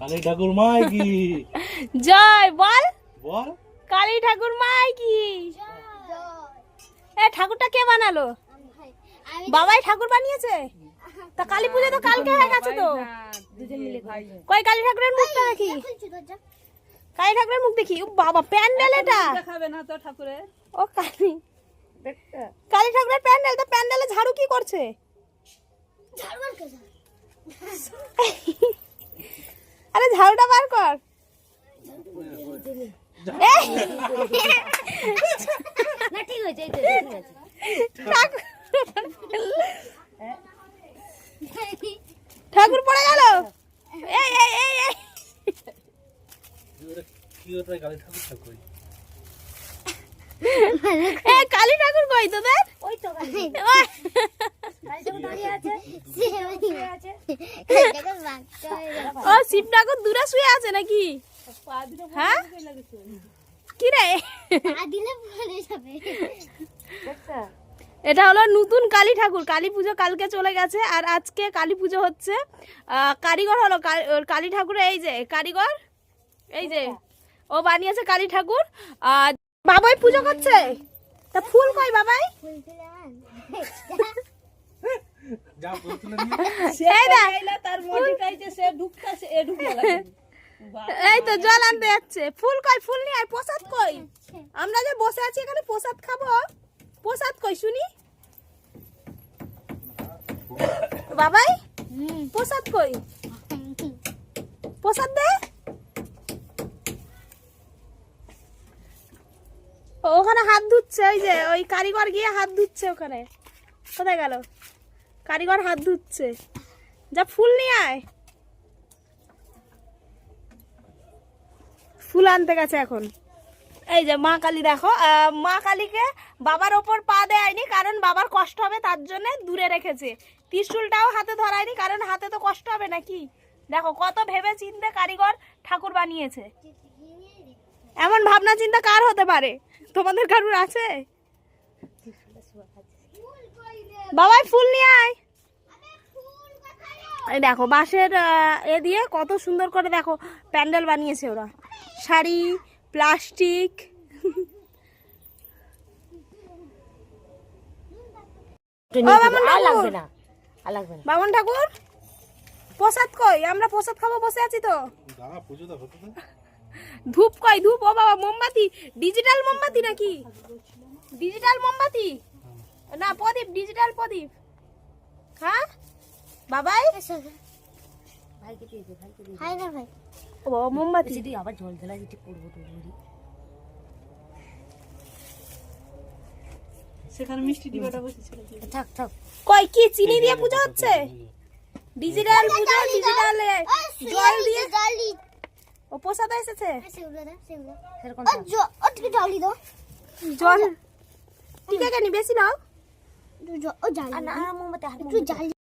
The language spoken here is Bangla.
কালী ঠাকুর মাই কি? জয় বল। বল। কালী ঠাকুর মাই কি? এ ঠাকুরটা কে বানালো? বাবাই ঠাকুর বানিয়েছে? তা কালী পুজো তো কালকে হয়ে গেছে তো। কই কালী ঠাকুরের মুখটা দেখি? কালী ঠাকুরের মুখ দেখি? ও বাবা প্যান্ডেল এটা। দেখাবে না তো ঠাকুরের। ও কালী। কালী ঠাকুরের প্যান্ডেল তো প্যান্ডেলে ঝাড়ু কি করছে? আরে ঝাড়ুটা বার কর। এই! ঠাকুর। ঠাকুর পড়ে গেল। এই এই এই এই। কালী ঠাকুর কই তোদের? ওই তো ও শিব ঠাকুর দূরে শুয়ে আছে নাকি? হ্যাঁ? কি রে এটা হলো নতুন কালী ঠাকুর। কালী পুজো কালকে চলে গেছে আর আজকে কালী পুজো হচ্ছে কারিগর হলো কালী ঠাকুর, এই যে, কারিগর, এই যে, ও বানিয়েছে কালী ঠাকুর। আর বাবাই পুজো করছে? তা ফুল কই বাবাই? যা বলছিল এই দেখ। এলা সে ঢুকতাছে এ ঢুকে গেছে এই তো জল আনতে যাচ্ছে। ফুল কই? ফুল নিয়ে আয় প্রসাদ কই? আমরা যে বসে আছি এখানে প্রসাদ খাব? প্রসাদ কই শুনি? বাবাই প্রসাদ কই? প্রসাদ দে। ও, ওখানে হাত ধুচ্ছে ওই যে ওই কারিগর গিয়ে হাত ধুচ্ছে ওখানে। কোথায় গেল? কারিগর হাত ধুচ্ছে। যা ফুল নিয়ে আয়। ফুল আনতে গেছে এখন। এই যে মা কালী দেখো মা কালীকে বাবার ওপর পা দেয়নি, কারণ বাবার কষ্ট হবে, তার জন্য দূরে রেখেছে। ত্রিশূলটাও হাতে ধরায়নি, কারণ হাতে তো কষ্ট হবে নাকি? দেখো, কত ভেবে চিন্তে কারিগর ঠাকুর বানিয়েছে। এমন ভাবনা চিন্তা কার হতে পারে? তোমাদের কারুর আছে? বাবাই ফুল নিয়ে আয়। এই দেখো বাঁশের এ দিয়ে কত সুন্দর করে দেখো প্যান্ডেল বানিয়েছে ওরা। শাড়ি প্লাস্টিক। বামন ঠাকুর। প্রসাদ কই? আমরা প্রসাদ খাব বসে আছি তো। ধূপ কই ধূপ? ও বাবা মোমবাতি। ডিজিটাল মোমবাতি নাকি? ডিজিটাল মোমবাতি? না প্রদীপ ডিজিটাল প্রদীপ। হ্যাঁ? বাবাই? ও বাবা মোমবাতি। সেখানে মিষ্টি ডিবাটা বসেছিল কই কি চিনি দিয়ে পূজা হচ্ছে? ডিজিটাল পূজা ডিজিটাল জল দিয়ে ও প্রসাদ এসেছে? জল ঠিক আছে নি বেশি নাও। একটু জালি